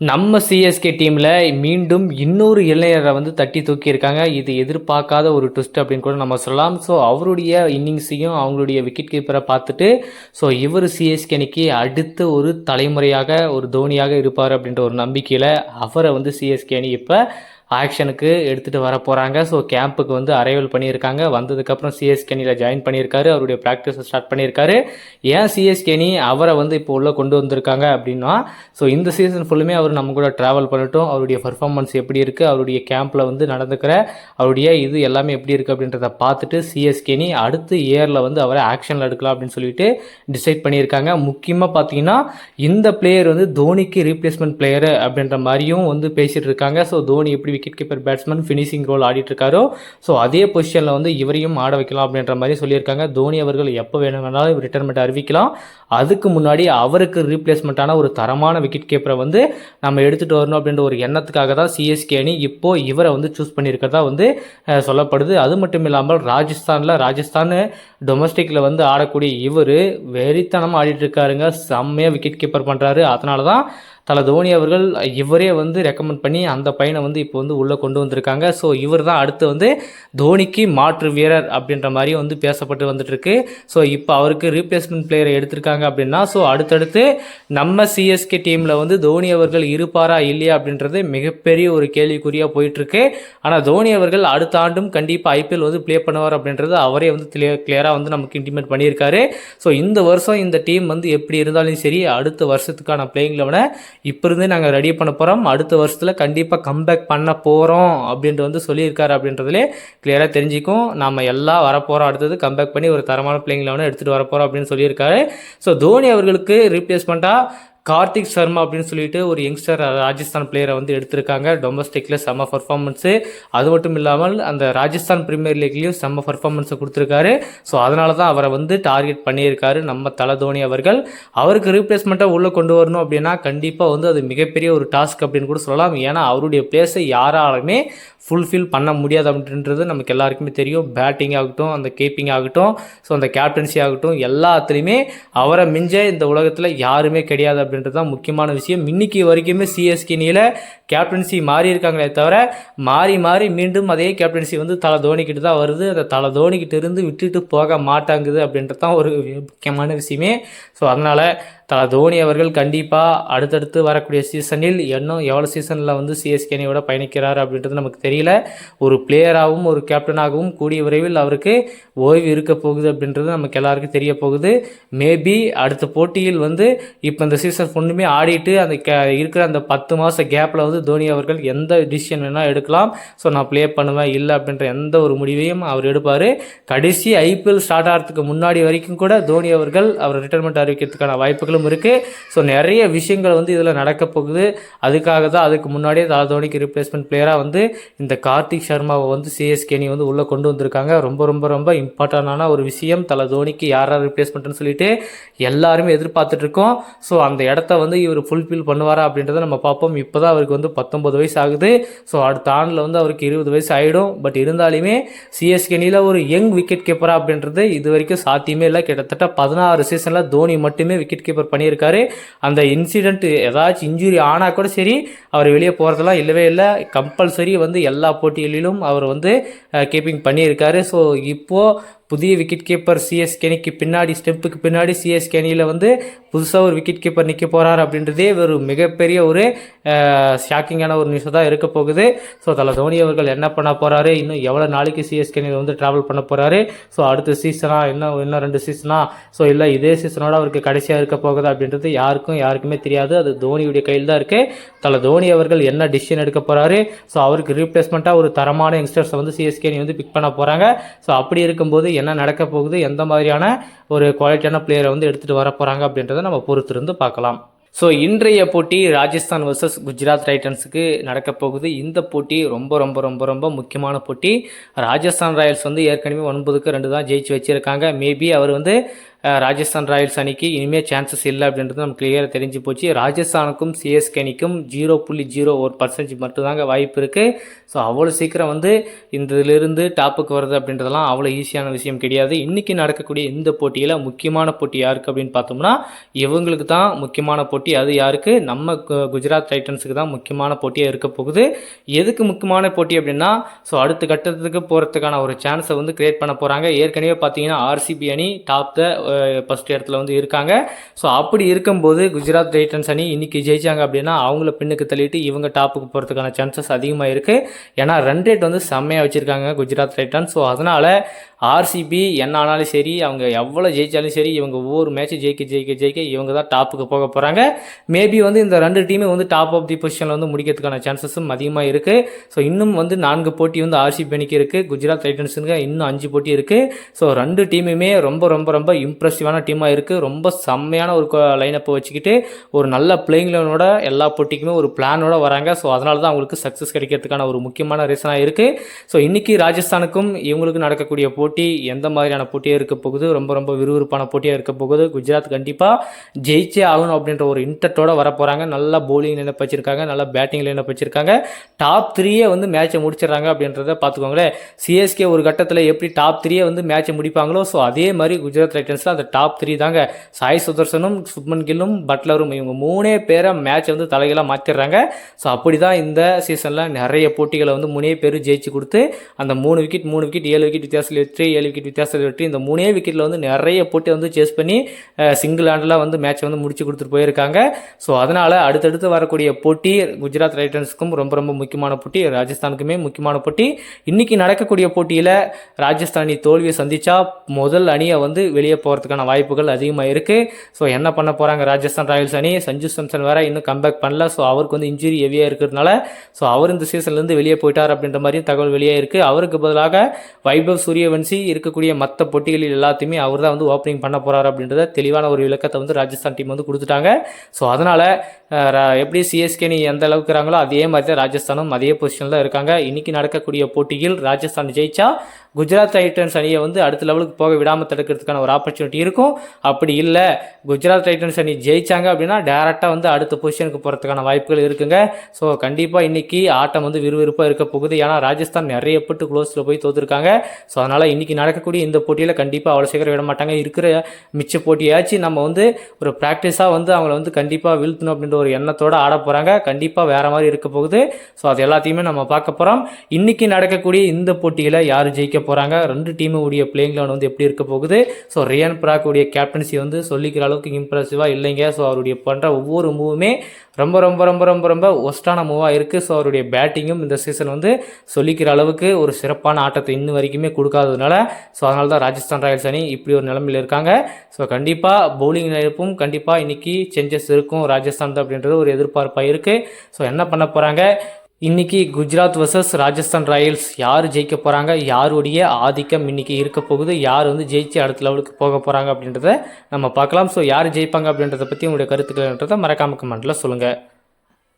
நம்ம சிஎஸ்கே டீமில் மீண்டும் இன்னொரு இளைஞரை வந்து தட்டி தூக்கியிருக்காங்க. இது எதிர்பார்க்காத ஒரு ட்விஸ்ட் அப்படின்னு கூட நம்ம சொல்லலாம். ஸோ அவருடைய இன்னிங்ஸையும் அவங்களுடைய விக்கெட் கீப்பரை பார்த்துட்டு ஸோ இவர் சிஎஸ்கே அணிக்கு அடுத்த ஒரு தலைமுறையாக ஒரு தோனியாக இருப்பார் அப்படின்ற ஒரு நம்பிக்கையில் அவரை வந்து சிஎஸ்கே அணி இப்போ ஆக்ஷனுக்கு எடுத்துகிட்டு வர போகிறாங்க ஸோ கேம்புக்கு வந்து அரைவல் பண்ணியிருக்காங்க. வந்ததுக்கப்புறம் சிஎஸ்கேனியில் ஜாயின் பண்ணியிருக்காரு. அவருடைய ப்ராக்டிஸை ஸ்டார்ட் பண்ணியிருக்காரு. ஏன் சிஎஸ்கேனி அவரை வந்து இப்போ உள்ளே கொண்டு வந்திருக்காங்க அப்படின்னா ஸோ இந்த சீசன் ஃபுல்லுமே அவர் நம்ம கூட ட்ராவல் பண்ணட்டும். அவருடைய பர்ஃபார்மன்ஸ் எப்படி இருக்குது அவருடைய கேம்பில் வந்து நடந்துக்கிற அவருடைய இது எல்லாமே எப்படி இருக்குது அப்படின்றத பார்த்துட்டு சிஎஸ்கேனி அடுத்து அடுத்த இயரில் வந்து அவரை ஆக்ஷனில் எடுக்கலாம் அப்படின்னு சொல்லிட்டு டிசைட் பண்ணியிருக்காங்க. முக்கியமாக பார்த்தீங்கன்னா இந்த பிளேயர் வந்து தோனிக்கு ரீப்ளேஸ்மெண்ட் பிளேயர் அப்படின்ற மாதிரியும் வந்து பேசிகிட்டு இருக்காங்க. ஸோ தோனி எப்படி wicket keeper batsman finishing role ஆடிட்டு இருக்காரோ ஸோ அதே பொசிஷனில் வந்து இவரையும் ஆட வைக்கலாம் அப்படின்ற மாதிரி சொல்லியிருக்காங்க. தோனி அவர்கள் எப்போ வேணும் வேணாலும் ரிட்டைர்மெண்ட் அறிவிக்கலாம். அதுக்கு முன்னாடி அவருக்கு ரீப்ளேஸ்மெண்ட்டான ஒரு தரமான விக்கெட் கீப்பரை வந்து நம்ம எடுத்துகிட்டு வரணும் அப்படின்ற ஒரு எண்ணத்துக்காக தான் சிஎஸ்கே அணி இப்போ இவரை வந்து சூஸ் பண்ணியிருக்கிறதா வந்து சொல்லப்படுது. அது மட்டும் இல்லாமல் ராஜஸ்தானில் ராஜஸ்தான் டொமஸ்டிக்கில் வந்து ஆடக்கூடிய இவர் வெறித்தனமாக ஆடிட்டு இருக்காருங்க செம்மையாக விக்கெட் கீப்பர் பண்ணுறாரு அதனால தான் தலை தோனி அவர்கள் இவரே வந்து ரெக்கமெண்ட் பண்ணி அந்த பையனை வந்து இப்போ வந்து உள்ளே கொண்டு வந்திருக்காங்க. ஸோ இவர் தான் அடுத்து வந்து தோனிக்கு மாற்று வீரர் அப்படின்ற மாதிரி வந்து பேசப்பட்டு வந்துட்டுருக்கு. ஸோ இப்போ அவருக்கு ரீப்ளேஸ்மெண்ட் பிளேயரை எடுத்திருக்காங்க அப்படின்னா ஸோ அடுத்தடுத்து நம்ம சிஎஸ்கே டீமில் வந்து தோனி அவர்கள் இருப்பாரா இல்லையா அப்படின்றது மிகப்பெரிய ஒரு கேள்விக்குறியாக போயிட்டுருக்கு. ஆனால் தோனி அவர்கள் அடுத்த ஆண்டும் கண்டிப்பாக ஐபிஎல் வந்து ப்ளே பண்ணுவார் அப்படின்றது அவரே வந்து கிளியராக வந்து நமக்கு இன்டிமேட் பண்ணியிருக்காரு. ஸோ இந்த வருஷம் இந்த டீம் வந்து எப்படி இருந்தாலும் சரி அடுத்த வருஷத்துக்கான பிளேயிங் லெவனை இப்போ இருந்தே நாங்கள் ரெடி பண்ண போகிறோம் அடுத்த வருஷத்தில் கண்டிப்பாக கம்பேக் பண்ண போகிறோம் அப்படின்ட்டு வந்து சொல்லியிருக்காரு அப்படின்றதுலே கிளியராக தெரிஞ்சிக்கும். நம்ம எல்லாம் வரப்போகிறோம் அடுத்தது கம்பேக் பண்ணி ஒரு தரமான பிள்ளைங்களை லெவனை எடுத்துகிட்டு வரப்போகிறோம் அப்படின்னு சொல்லியிருக்காரு. ஸோ தோனி அவர்களுக்கு ரீப்ளேஸ்மெண்ட்டாக கார்த்திக் சர்மா அப்படின்னு சொல்லிட்டு ஒரு யங்ஸ்டர் ராஜஸ்தான் பிளேயரை வந்து எடுத்திருக்காங்க. டொமஸ்டிக்கில் செம்ம பர்ஃபார்மன்ஸு அது மட்டும் இல்லாமல் அந்த ராஜஸ்தான் பிரீமியர் லீக்லேயும் செம்ம பர்ஃபார்மன்ஸை கொடுத்துருக்காரு. ஸோ அதனால தான் அவரை வந்து டார்கெட் பண்ணியிருக்காரு நம்ம தலை தோனி அவர்கள். அவருக்கு ரீப்ளேஸ்மெண்ட்டாக உள்ளே கொண்டு வரணும் அப்படின்னா கண்டிப்பாக வந்து அது மிகப்பெரிய ஒரு டாஸ்க் அப்படின்னு கூட சொல்லலாம். ஏன்னா அவருடைய பிளேஸை யாராலுமே ஃபுல்ஃபில் பண்ண முடியாது அப்படின்றது நமக்கு எல்லாருக்குமே தெரியும். பேட்டிங் ஆகட்டும் அந்த கீப்பிங் ஆகட்டும் ஸோ அந்த கேப்டன்சி ஆகட்டும் எல்லாத்துலேயுமே அவரை மிஞ்ச இந்த உலகத்தில் யாருமே கிடையாது அப்படின்னு அப்படின்றது தான் முக்கியமான விஷயம். இன்னைக்கு வரைக்குமே சிஎஸ்கே அணியில் கேப்டன்சி மாறி இருக்காங்களே தவிர மாறி மாறி மீண்டும் அதே கேப்டன்சி வந்து தலை தோனிக்கிட்டு தான் வருது. அந்த தலை தோனிக்கிட்டு இருந்து விட்டுட்டு போக மாட்டாங்குது அப்படின்றது தான் ஒரு முக்கியமான விஷயமே. ஸோ அதனால் தலை தோனி அவர்கள் கண்டிப்பாக அடுத்தடுத்து வரக்கூடிய சீசனில் இன்னும் எவ்வளோ சீசனில் வந்து சிஎஸ்கே அணியோட பயணிக்கிறார் அப்படின்றது நமக்கு தெரியல. ஒரு பிளேயராகவும் ஒரு கேப்டனாகவும் கூடிய விரைவில் அவருக்கு ஓய்வு இருக்க போகுது அப்படின்றது நமக்கு எல்லாருக்கும் தெரிய போகுது. மேபி அடுத்த போட்டியில் வந்து இப்போ இந்த சீசன் ஒன்றுமே ஆடிட்டு அந்த கே இருக்கிற அந்த பத்து மாத கேப்பில் வந்து தோனி அவர்கள் எந்த டிசிஷன் வேணால் எடுக்கலாம். ஸோ நான் ப்ளே பண்ணுவேன் இல்லை அப்படின்ற எந்த ஒரு முடிவையும் அவர் எடுப்பார். கடைசி ஐபிஎல் ஸ்டார்ட் ஆகிறதுக்கு முன்னாடி வரைக்கும் கூட தோனி அவர்கள் அவர் ரிட்டைர்மெண்ட் அறிவிக்கிறதுக்கான விஷயங்களும் இருக்குது ஸோ நிறைய விஷயங்கள் வந்து இதில் நடக்க போகுது. அதுக்காக தான் அதுக்கு முன்னாடியே தல தோனிக்கு ரிப்ளேஸ்மெண்ட் பிளேயராக வந்து இந்த கார்த்திக் சர்மாவை வந்து சிஎஸ்கே வந்து உள்ளே கொண்டு வந்திருக்காங்க. ரொம்ப ரொம்ப ரொம்ப இம்பார்ட்டண்டான ஒரு விஷயம். தலை தோனிக்கு யார் யார் ரிப்ளேஸ்மெண்ட்னு சொல்லிட்டு எல்லாருமே எதிர்பார்த்துட்ருக்கோம் ஸோ அந்த இடத்த வந்து இவர் ஃபுல்ஃபில் பண்ணுவாரா அப்படின்றத நம்ம பார்ப்போம். இப்போ தான் அவருக்கு வந்து பத்தொம்பது வயசு ஆகுது. ஸோ அடுத்த ஆண்டில் வந்து அவருக்கு இருபது வயசு ஆகிடும் பட் இருந்தாலுமே சிஎஸ்கே அணியில் ஒரு யங் விக்கெட் கீப்பரா அப்படின்றது இது வரைக்கும் சாத்தியமே இல்லை. கிட்டத்தட்ட பதினாறு சீசனில் தோனி மட்டுமே விக்கெட் கீப்பர் பண்ணியிருக்காரு. அந்த இன்சிடெண்ட் ஏதாச்சும் இன்ஜுரி ஆனால் கூட சரி அவர் வெளியே போகிறதெல்லாம் இல்லவே இல்லை. கம்பல்சரி வந்து எல்லா போட்டிகளிலும் அவர் வந்து கீப்பிங் பண்ணியிருக்காரு. ஸோ இப்போது புதிய விக்கெட் கீப்பர் சிஎஸ் கெனிக்கு பின்னாடி ஸ்டெப்புக்கு பின்னாடி சிஎஸ் கெனியில் வந்து புதுசாக ஒரு விக்கெட் கீப்பர் நிற்க போகிறார் அப்படின்றதே ஒரு மிகப்பெரிய ஒரு ஷாக்கிங்கான ஒரு நியூஸாக தான் இருக்க போகுது. ஸோ தலை தோனி அவர்கள் என்ன பண்ண போகிறாரு இன்னும் எவ்வளோ நாளைக்கு சிஎஸ் கெனியில் வந்து ட்ராவல் பண்ண போகிறாரு ஸோ அடுத்த சீசனாக இன்னும் இன்னும் ரெண்டு சீசனா ஸோ இல்லை இதே சீசனோட அவருக்கு கடைசியாக இருக்க போகுது அப்படின்றது யாருக்கும் யாருக்குமே தெரியாது. அது தோனியுடைய கையில் தான் இருக்குது தலை தோனி அவர்கள் என்ன டிசிஷன் எடுக்க போகிறாரு ஸோ அவருக்கு ரீப்ளேஸ்மெண்ட்டாக ஒரு தரமான யங்ஸ்டர்ஸை வந்து சிஎஸ்கே வந்து பிக் பண்ண போகிறாங்க ஸோ அப்படி இருக்கும்போது என்ன நடக்க போகுது எந்த மாதிரியான ஒரு குவாலிட்டியான பிளேயரை வந்து எடுத்துகிட்டு வர போகிறாங்க அப்படின்றத நம்ம பொறுத்திருந்து பார்க்கலாம். ஸோ இன்றைய போட்டி ராஜஸ்தான் வர்சஸ் குஜராத் டைட்டன்ஸுக்கு நடக்க போகுது. இந்த போட்டி ரொம்ப ரொம்ப ரொம்ப ரொம்ப முக்கியமான போட்டி. ராஜஸ்தான் ராயல்ஸ் வந்து ஏற்கனவே ஒன்பதுக்கு ரெண்டு தான் ஜெயிச்சு வச்சுருக்காங்க. மேபி அவர் வந்து ராஜஸ்தான் ராயல்ஸ் அணிக்கு இனிமேல் சான்சஸ் இல்லை அப்படின்றது நமக்கு கிளியராக தெரிஞ்சு போச்சு. ராஜஸ்தானுக்கும் சிஎஸ்கே அணிக்கும் ஜீரோ புள்ளி ஜீரோ ஒரு பர்சன்டேஜ் மட்டும்தாங்க வாய்ப்பு இருக்குது ஸோ அவ்வளோ சீக்கிரம் வந்து இந்த இதிலிருந்து டாப்புக்கு வருது அப்படின்றதெல்லாம் அவ்வளோ ஈஸியான விஷயம் கிடையாது. இன்றைக்கி நடக்கக்கூடிய இந்த போட்டியில் முக்கியமான போட்டி யாருக்கு அப்படின்னு பார்த்தோம்னா இவங்களுக்கு தான் முக்கியமான போட்டி. அது யாருக்கு? நம்ம கு- குஜராத் டைட்டன்ஸுக்கு தான் முக்கியமான போட்டியாக இருக்க போகுது. எதுக்கு முக்கியமான போட்டி அப்படின்னா ஸோ அடுத்த கட்டத்துக்கு போகிறதுக்கான ஒரு சான்ஸை வந்து கிரியேட் பண்ண போகிறாங்க ஏற்கனவே பார்த்தீங்கன்னா ஆர்சிபி அணி டாப் த ஃபஸ்ட் இடத்துல வந்து இருக்காங்க. ஸோ அப்படி இருக்கும்போது குஜராத் டைட்டன்ஸ் அணி இன்றைக்கி ஜெயிச்சாங்க அப்படின்னா அவங்கள பின்னுக்கு தள்ளிட்டு இவங்க டாப்புக்கு போகிறதுக்கான சான்சஸ் அதிகமாக இருக்குது ஏன்னா ரன் ரேட் வந்து செம்மையாக வச்சுருக்காங்க குஜராத் டைட்டன்ஸ் ஸோ அதனால் ஆர்சிபி என்ன ஆனாலும் சரி அவங்க எவ்வளோ ஜெயிச்சாலும் சரி இவங்க ஒவ்வொரு மேட்ச் ஜெயிக்க ஜெயிக்க ஜெயிக்க இவங்க தான் டாப்புக்கு போக போகிறாங்க மேபி வந்து இந்த ரெண்டு டீமே வந்து டாப் ஆஃப் தி பொசிஷனில் வந்து முடிக்கிறதுக்கான சான்சஸும் அதிகமாக இருக்குது ஸோ இன்னும் வந்து நான்கு போட்டி வந்து ஆர்சிபி அணிக்கு இருக்குது குஜராத் டைட்டன்ஸுங்க இன்னும் அஞ்சு போட்டி இருக்குது ஸோ ரெண்டு டீமுமே ரொம்ப ரொம்ப ரொம்ப இம்ப்ரெசிவான டீமாக இருக்குது ரொம்ப செம்மையான ஒரு லைனப்பை வச்சுக்கிட்டு ஒரு நல்ல பிளேயிங் லெவனோட எல்லா போட்டிக்குமே ஒரு பிளானோட வராங்க. ஸோ அதனால தான் அவங்களுக்கு சக்ஸஸ் கிடைக்கிறதுக்கான ஒரு முக்கியமான ரீசனாக இருக்குது ஸோ இன்றைக்கி ராஜஸ்தானுக்கும் இவங்களுக்கு நடக்கக்கூடிய போட்டி எந்த மாதிரியான போட்டியாக இருக்க போகுது? ரொம்ப ரொம்ப விறுவிறுப்பான போட்டியாக இருக்க போகுது. குஜராத் கண்டிப்பாக ஜெயிச்சே ஆகணும் அப்படின்ற ஒரு இன்டத்தோட வர போகிறாங்க நல்லா bowling லைனப் வச்சிருக்காங்க. நல்லா பேட்டிங் லைனப் வச்சுருக்காங்க. டாப் த்ரீயே வந்து மேட்சை முடிச்சிடுறாங்க அப்படின்றத பார்த்துக்கோங்களேன். சிஎஸ்கே ஒரு கட்டத்தில் எப்படி டாப் த்ரீயே வந்து மேட்சை முடிப்பாங்களோ? ஸோ அதே மாதிரி குஜராத் டைட்டன்ஸில் அந்த டாப் த்ரீ தாங்க. சாய் சுதர்சனும் சுப்மன் கில்லும் பட்லரும் இவங்க மூணே பேரை மேட்சை வந்து தலைகளாக மாற்றிடுறாங்க ஸோ அப்படி தான் இந்த சீசனில் நிறைய போட்டிகளை வந்து மூணே பேர் ஜெயிச்சு கொடுத்து அந்த மூணு விக்கெட் மூணு விக்கெட் ஏழு விக்கெட் வித்தியாசத்தில் வெற்றி ஏழு விக்கெட் வித்தியாசத்தில் வெற்றி இந்த மூணே விக்கெட்டில் வந்து நிறைய போட்டி வந்து சேஸ் பண்ணி சிங்கிள் ஹேண்டில் வந்து மேட்ச் வந்து முடிச்சு கொடுத்துட்டு போயிருக்காங்க. ஸோ அதனால் அடுத்தடுத்து வரக்கூடிய போட்டி குஜராத் ரைட்டன்ஸுக்கும் ரொம்ப ரொம்ப முக்கியமான போட்டி ராஜஸ்தானுக்குமே முக்கியமான போட்டி. இன்றைக்கி நடக்கக்கூடிய போட்டியில் ராஜஸ்தானி தோல்வியை சந்தித்தா முதல் அணியை வந்து வெளியே போகிற போகிறதுக்கான வாய்ப்புகள் அதிகமாக இருக்குது ஸோ என்ன பண்ண போகிறாங்க ராஜஸ்தான் ராயல்ஸ் அணி? சஞ்சு சாம்சன் வேறு இன்னும் கம்பேக் பண்ணல. ஸோ அவருக்கு வந்து இன்ஜுரி ஹெவியாக இருக்கிறதுனால ஸோ அவர் இந்த சீசன்லேருந்து வெளியே போயிட்டார் அப்படின்ற மாதிரியும் தகவல் வெளியே இருக்குது அவருக்கு பதிலாக வைபவ் சூரியவன்சி இருக்கக்கூடிய மற்ற போட்டிகளில் எல்லாத்தையுமே அவர் தான் வந்து ஓப்பனிங் பண்ண போகிறார் அப்படின்றத தெளிவான ஒரு விளக்கத்தை வந்து ராஜஸ்தான் டீம் வந்து கொடுத்துட்டாங்க. ஸோ அதனால் எப்படி சிஎஸ்கே நீ எந்த அளவுக்கு இருக்கிறாங்களோ அதே மாதிரி தான் ராஜஸ்தானும் அதே பொசிஷனில் இருக்காங்க. இன்றைக்கி நடக்கக்கூடிய போட்டியில் ராஜஸ்தான் ஜெயிச்சா குஜராத் டைட்டன்ஸ் அணியை வந்து அடுத்த லெவலுக்கு போக விடாமல் தடுக்கிறதுக்கான ஒரு ஆப்பர்ச்சுனிட்டி இருக்கும். அப்படி இல்லை குஜராத் டைட்டன்ஸ் அணி ஜெயிச்சாங்க அப்படின்னா டேரெக்டாக வந்து அடுத்த பொசிஷனுக்கு போகிறதுக்கான வாய்ப்புகள் இருக்குங்க. ஸோ கண்டிப்பாக இன்றைக்கி ஆட்டம் வந்து விறுவிறுப்பாக இருக்க போகுது. ஏன்னா ராஜஸ்தான் நிறைய பட்டு க்ளோஸில் போய் தோத்துருக்காங்க. ஸோ அதனால் இன்றைக்கி நடக்கக்கூடிய இந்த போட்டியில் கண்டிப்பாக அவ்வளோ சீக்கிரம் விட மாட்டாங்க. இருக்கிற மிச்ச போட்டியாச்சும் நம்ம வந்து ஒரு ப்ராக்டிஸாக வந்து அவங்கள வந்து கண்டிப்பாக வீழ்த்தணும் அப்படின்ற ஒரு எண்ணத்தோடு ஆட போகிறாங்க கண்டிப்பாக வேறு மாதிரி இருக்க போகுது. ஸோ அது எல்லாத்தையுமே நம்ம பார்க்க போகிறோம் இன்றைக்கி நடக்கக்கூடிய இந்த போட்டியில் யார் ஜெயிக்க போகிறாங்க ரெண்டு டீமு உடைய பிளேயிங் லெவன் வந்து எப்படி இருக்க போகுது? ஸோ ரியான் பிராக்குடைய கேப்டன்சி வந்து சொல்லிக்கிற அளவுக்கு இம்ப்ரெசிவாக இல்லைங்க. ஸோ அவருடைய பண்ணுற ஒவ்வொரு மூவுமே ரொம்ப ரொம்ப ரொம்ப ரொம்ப ரொம்ப ஒஸ்டான மூவாக இருக்குது ஸோ அவருடைய பேட்டிங்கும் இந்த சீசன் வந்து சொல்லிக்கிற அளவுக்கு ஒரு சிறப்பான ஆட்டத்தை இன்னும் வரைக்குமே கொடுக்காததுனால ஸோ அதனால தான் ராஜஸ்தான் ராயல்ஸ் அணி இப்படி ஒரு நிலமையில் இருக்காங்க. ஸோ கண்டிப்பாக பவுலிங் நிலைப்பும் கண்டிப்பாக இன்றைக்கி சேஞ்சஸ் இருக்கும். ராஜஸ்தான் தான் அப்படின்றது ஒரு எதிர்பார்ப்பாக இருக்குது ஸோ என்ன பண்ண போகிறாங்க இன்னைக்கு குஜராத் வர்சஸ் ராஜஸ்தான் ராயல்ஸ். யார் ஜெயிக்க போகிறாங்க யாருடைய ஆதிக்கம் இன்னைக்கு இருக்க போகுது? யார் வந்து ஜெயிச்சு அடுத்த லெவலுக்கு போக போகிறாங்க அப்படின்றத நம்ம பார்க்கலாம். ஸோ யார் ஜெயிப்பாங்க அப்படின்றத பற்றி உங்களுடைய கருத்துக்கள்ன்றதை மறக்காம கமெண்ட்டில் சொல்லுங்கள்